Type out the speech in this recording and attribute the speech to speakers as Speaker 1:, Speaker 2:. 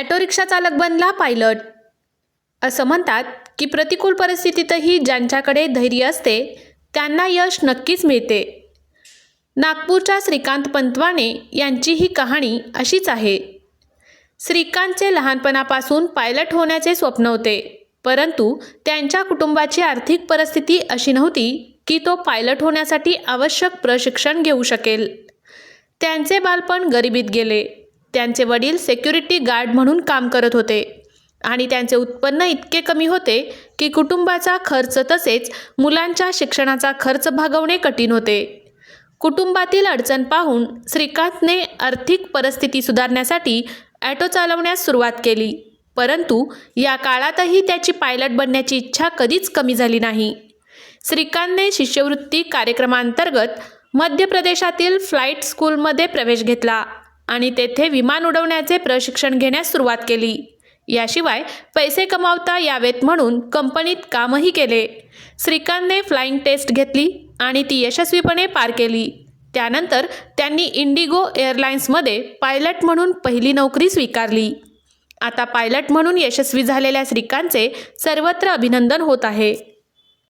Speaker 1: Auto rickshaw चालक बनला pilot. असं म्हणतात की प्रतिकूल परिस्थितीतही ज्यांच्याकडे धैर्य असते त्यांना यश नक्कीच मिळते. नागपूरच्या श्रीकांत पंतवाने यांची ही कहाणी अशीच आहे. श्रीकांतचे लहानपणापासून पायलट होण्याचे स्वप्न होते परंतु त्यांच्या कुटुंबाची आर्थिक परिस्थिती अशी नव्हती की तो पायलट होण्यासाठी आवश्यक प्रशिक्षण घेऊ शकेल. त्यांचे बालपण गरिबीत गेले. त्यांचे वडील सेक्युरिटी गार्ड म्हणून काम करत होते. आणि त्यांचे उत्पन्न इतके कमी होते की कुटुंबाचा खर्च तसेच मुलांच्या शिक्षणाचा खर्च भागवणे कठीण होते. कुटुंबातील अडचण पाहून श्रीकांतने आर्थिक परिस्थिती सुधारण्यासाठी ॲटो चालवण्यास सुरुवात केली. परंतु या काळातही त्याची पायलट बनण्याची इच्छा कधीच कमी झाली नाही. श्रीकांतने शिष्यवृत्ती कार्यक्रमांतर्गत मध्य प्रदेशातील फ्लाईट स्कूलमध्ये प्रवेश घेतला. आणि तेथे विमान उडवण्याचे प्रशिक्षण घेण्यास सुरुवात केली. याशिवाय पैसे कमावता यावेत म्हणून कंपनीत कामही केले. श्रीकांतने फ्लाइंग टेस्ट घेतली आणि ती यशस्वीपणे पार केली. त्यानंतर त्यांनी इंडिगो एअरलाइन्समध्ये पायलट म्हणून पहिली नोकरी स्वीकारली. आता पायलट म्हणून यशस्वी झालेल्या श्रीकांतचे सर्वत्र अभिनंदन होत आहे.